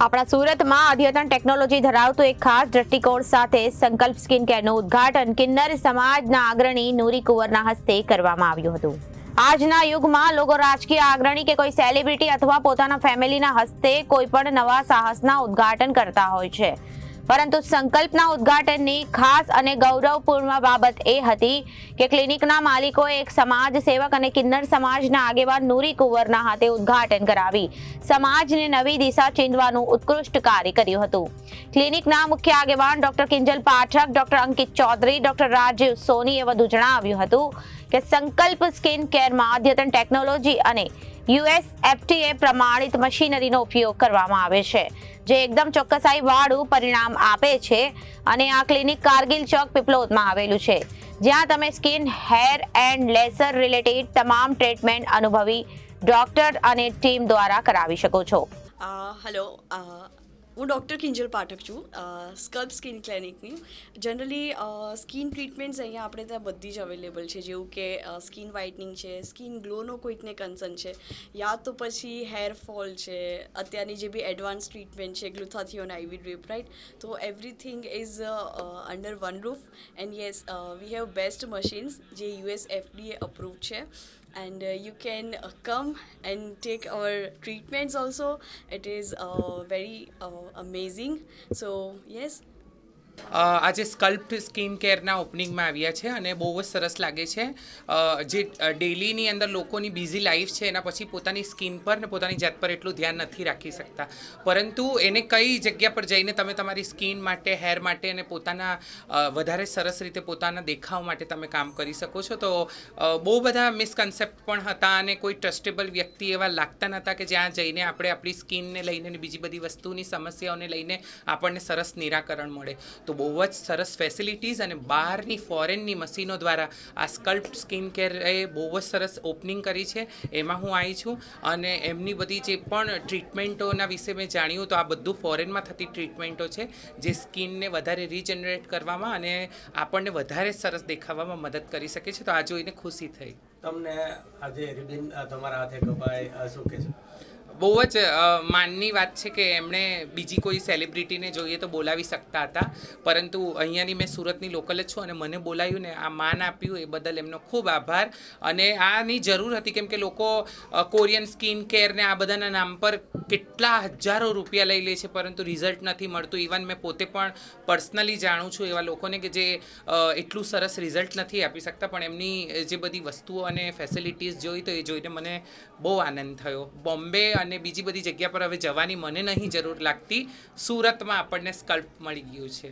આપણા સુરતમાં અદ્યતન ટેકનોલોજી ધરાવતું એક ખાસ દ્રષ્ટિકોણ સાથે સંકલ્પ સ્કિન કેરનું ઉદ્ઘાટન કિન્નર સમાજના અગ્રણી નૂરી કુંવરના હસ્તે કરવામાં આવ્યું હતું. આજના યુગમાં લોકો રાજકીય અગ્રણી કે કોઈ સેલિબ્રિટી અથવા પોતાના ફેમિલીના હસ્તે કોઈ પણ નવા સાહસના ઉદ્ઘાટન કરતા હોય છે. પરંતુ સંકલ્પના ઉદ્ઘાટનની ખાસ અને ગૌરવપૂર્ણ બાબત એ હતી કે ક્લિનિકના માલિકોએ એક સમાજ સેવક અને કિન્નર સમાજના આગેવાન નૂરી કુંવરના હાથે ઉદ્ઘાટન કરાવી સમાજને નવી દિશા ચીંધવાનું ઉત્કૃષ્ટ કાર્ય કર્યું હતું. ક્લિનિકના મુખ્ય આગેવાન doctor Kinjal Pathak, doctor Ankit Chaudhari, doctor Rajiv સોનીએ વધુ જણાવ્યું હતું કે સંકલ્પ સ્કિન કેરમાં અદ્યતન ટેકનોલોજી અને યુએસ એફટીએ પ્રમાણિત મશીનરીનો ઉપયોગ કરવામાં આવે છે, જે એકદમ ચોક્કસાઈ વાળું પરિણામ આપે છે અને આ ક્લિનિક કારગિલ ચોક પીપલોદમાં આવેલું છે. જ્યાં તમે skin, hair and laser related તમામ ટ્રીટમેન્ટ અનુભવી ડોક્ટર અને ટીમ દ્વારા કરાવી શકો છો. હેલો હું ડૉક્ટર કિંજલ પાઠક છું સ્કલ્પ સ્કિન ક્લિનિકની. જનરલી સ્કિન ટ્રીટમેન્ટ્સ અહીંયા આપણે ત્યાં બધી જ અવેલેબલ છે. જેવું કે સ્કિન વ્હાઇટનિંગ છે, સ્કિન ગ્લોનો કોઈકને કન્સર્ન છે, યા તો પછી હેર ફોલ છે, અત્યારની જે બી એડવાન્સ ટ્રીટમેન્ટ છે ગ્લુથાથિયોન આઈવી ડ્રીપ રાઇટ તો everything is under one roof and yes we have best machines જે યુએસ એફડીએ અપ્રૂવ છે. And uh, you can uh, come and take our treatments also. It is uh, very uh, amazing. So yes આજે Sculp Skin કેરના ઓપનિંગમાં આવ્યા છે અને બહુ જ સરસ લાગે છે. જે ડેલીની અંદર લોકોની બિઝી લાઈફ છે, એના પછી પોતાની સ્કિન પર ને પોતાની જાત પર એટલું ધ્યાન નથી રાખી શકતા. પરંતુ એને કઈ જગ્યા પર જઈને તમે તમારી સ્કિન માટે, હેર માટે અને પોતાના વધારે સરસ રીતે પોતાના દેખાવ માટે તમે કામ કરી શકો છો. તો બહુ બધા મિસકન્સેપ્ટ પણ હતા અને કોઈ ટ્રસ્ટેબલ વ્યક્તિ એવા લાગતા નહોતા કે જ્યાં જઈને આપણે આપણી સ્કિનને લઈને બીજી બધી વસ્તુની સમસ્યાઓને લઈને આપણને સરસ નિરાકરણ મળે. તો બહુ જ સરસ ફેસિલિટીઝ અને બહારની ફોરેનની મશીનો દ્વારા આ સ્કલ્પ સ્કિન કેર બહુ જ સરસ ઓપનિંગ કરી છે. એમાં હું આવી છું અને એમની બધી જે પણ ટ્રીટમેન્ટોના વિશે મેં જાણ્યું તો આ બધું ફોરેનમાં થતી ટ્રીટમેન્ટો છે, જે સ્કિનને વધારે રીજનરેટ કરવામાં અને આપણને વધારે સરસ દેખાવામાં મદદ કરી શકે છે. તો આ જોઈને ખુશી થઈ. તમને આજે રિબિન તમારા હાથે કપાય શું કે છે? બહુ જ માનની વાત છે કે એમણે બીજી કોઈ સેલિબ્રિટીને જોઈએ તો બોલાવી શકતા હતા. પરંતુ અહીંયાની મેં સુરતની લોકલ જ છું અને મને બોલાયું ને આ માન આપ્યું એ બદલ એમનો ખૂબ આભાર. અને આની જરૂર હતી કેમ કે લોકો કોરિયન સ્કિન કેર ને આ બધાના નામ પર કેટલા હજારો રૂપિયા લઈ લે છે, પરંતુ રિઝલ્ટ નથી મળતું. ઇવન મેં પોતે પણ પર્સનલી જાણું છું એવા લોકોને કે જે એટલું સરસ રિઝલ્ટ નથી આપી શકતા. પણ એમની જે બધી વસ્તુઓ અને ફેસિલિટીઝ જોઈ તો એ જોઈને મને બહુ આનંદ થયો. બોમ્બે અને બીજી બધી જગ્યા પર હવે જવાની મને નહીં જરૂર લાગતી. સુરતમાં આપણને સ્કલ્પ મળી ગયું છે.